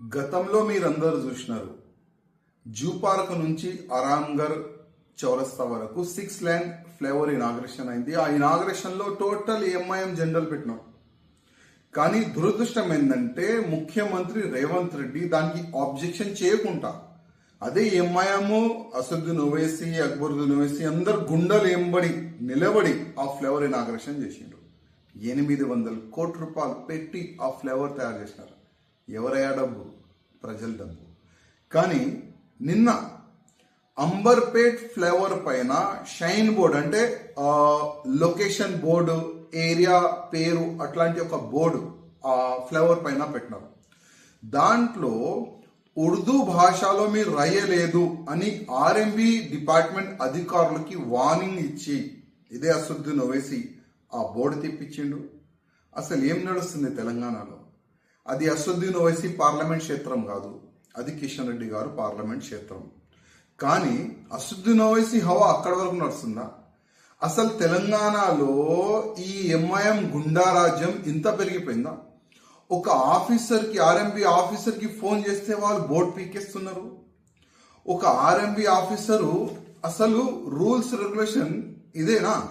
గతంలో మీరందరూ చూసినారు. జూ పార్క్ నుంచి అరాంగర్ చౌరస్తా వరకు సిక్స్ లైన్ ఫ్లేవర్ ఇనాగ్రేషన్ అయింది. ఆ ఇనాగ్రేషన్లో టోటల్ ఎంఐఎం జెండాలు పెట్టినాం. కానీ దురదృష్టం ఏంటంటే ముఖ్యమంత్రి రేవంత్ రెడ్డి దానికి ఆబ్జెక్షన్ చేయకుండా అదే ఎంఐఎం అసదుద్దీన్ ఓవైసీ అక్బరుద్దీన్ ఓవైసీ అందరు గుండెలు ఎంబడి నిలబడి ఆ ఫ్లేవర్ ఇనాగ్రేషన్ చేసిండ్రు. ఎనిమిది వందల కోట్ల రూపాయలు పెట్టి ఆ ఫ్లేవర్ తయారు చేసినారు. ఎవరయ్యా డబ్బు? ప్రజల డబ్బు. కానీ నిన్న అంబర్పేట్ ఫ్లేవర్ పైన షైన్ బోర్డ్ అంటే లొకేషన్ బోర్డు ఏరియా పేరు అట్లాంటి ఒక బోర్డు ఆ ఫ్లేవర్ పైన పెట్టినారు. దాంట్లో ఉర్దూ భాషలో మీరు రాయలేదు అని ఆర్ఎంబి డిపార్ట్మెంట్ అధికారులకి వార్నింగ్ ఇచ్చి ఇదే అసదుద్దీన్ ఓవైసీ ఆ బోర్డు తెప్పించిండు. అసలు ఏం నడుస్తుంది తెలంగాణలో? అది అసదుద్దీన్ ఓవైసీ పార్లమెంట్ క్షేత్రం కాదు. అది కిషన్ రెడ్డి గారు పార్లమెంట్ క్షేత్రం. కానీ అసదుద్దీన్ ఓవైసీ హవా అక్కడి వరకు నడుస్తుందా? అసలు తెలంగాణలో ఈ ఎంఐఎం గుండా రాజ్యం ఇంత పెరిగిపోయిందా? ఒక ఆఫీసర్కి ఆర్ఎంబి ఆఫీసర్కి ఫోన్ చేస్తే వాళ్ళు బోర్డు పీకేస్తున్నారు. ఒక ఆర్ఎంబి ఆఫీసరు అసలు రూల్స్ రెగ్యులేషన్ ఇదేనా?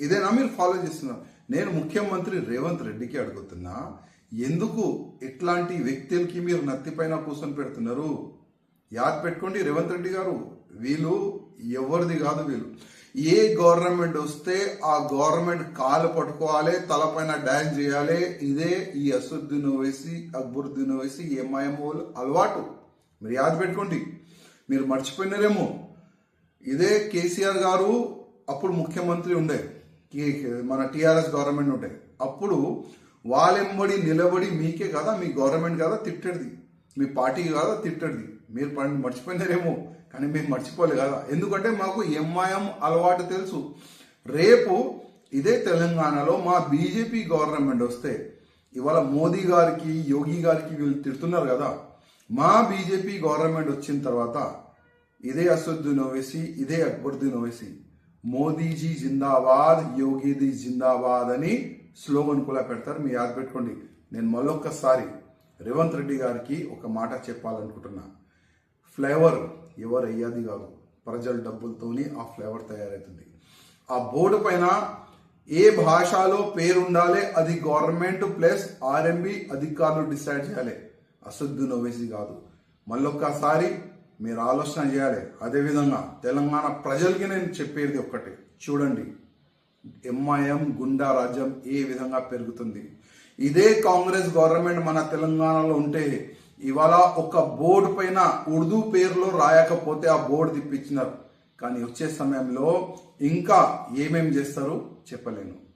ఇదేనా మీరు ఫాలో చేస్తున్నారు? నేను ముఖ్యమంత్రి రేవంత్ రెడ్డికి అడుగుతున్నా ఎందుకు ఇట్లాంటి వ్యక్తులకి మీరు నత్తిపైన కూర్చొని పెడుతున్నారు? యాద్ పెట్టుకోండి రేవంత్ రెడ్డి గారు. వీళ్ళు ఎవరిది కాదు వీళ్ళు. ఏ గవర్నమెంట్ వస్తే ఆ గవర్నమెంట్ కాలు పట్టుకోవాలి తలపైన డ్యాన్స్ చేయాలి. ఇదే ఈ అసదుద్దీన్ ఓవైసీ అక్బరుద్దీన్ ఓవైసీ ఎంఐఎం వాళ్ళు అలవాటు. మీరు యాద్ పెట్టుకోండి. మీరు మర్చిపోయినారేమో. ఇదే కేసీఆర్ గారు అప్పుడు ముఖ్యమంత్రి ఉండే. మన టీఆర్ఎస్ గవర్నమెంట్ ఉండే. అప్పుడు వాళ్ళెంబడి నిలబడి మీకే కదా? మీ గవర్నమెంట్ కదా? తిట్టడిది మీ పార్టీ కదా? తిట్టడిది మీరు పని మర్చిపోయినారేమో కానీ మేము మర్చిపోలే కదా. ఎందుకంటే మాకు ఎంఐఎం అలవాటు తెలుసు. రేపు ఇదే తెలంగాణలో మా బీజేపీ గవర్నమెంట్ వస్తే ఇవాళ మోదీ గారికి యోగి గారికి వీళ్ళు తిడుతున్నారు కదా. మా బీజేపీ గవర్నమెంట్ వచ్చిన తర్వాత ఇదే అసదుద్దీన్ ఓవైసీ ఇదే అక్బరుద్దీన్ ఓవైసీ. మోదీజీ జిందాబాద్ యోగిది జిందాబాద్ అని స్లోగన్ కూడా పెడతారు. మీ యాద పెట్టుకోండి. నేను మరొకసారి రేవంత్ రెడ్డి గారికి ఒక మాట చెప్పాలనుకుంటున్నా. ఫ్లేవర్ ఎవరు అయ్యాది కాదు. ప్రజల డబ్బులతోని ఆ ఫ్లేవర్ తయారవుతుంది. ఆ బోర్డు పైన ఏ భాషలో పేరు ఉండాలి అది గవర్నమెంట్ ప్లస్ ఆర్ఎంబి అధికారులు డిసైడ్ చేయాలి. అసద్దున్ ఓవైసీ కాదు. మళ్ళొక్కసారి మీరు ఆలోచన చేయాలి. అదేవిధంగా తెలంగాణ ప్రజలకి నేను చెప్పేది ఒక్కటి. చూడండి. ఎంఐఎం గుండా రాజ్యం ఏ విధంగా పెరుగుతుంది? ఇదే కాంగ్రెస్ గవర్నమెంట్ మన తెలంగాణలో ఉంటే ఇవాళ ఒక బోర్డు పైన ఉర్దూ పేరులో రాయకపోతే ఆ బోర్డు తిప్పించినారు. కానీ వచ్చే సమయంలో ఇంకా ఏమేం చేస్తారో? చెప్పలేను.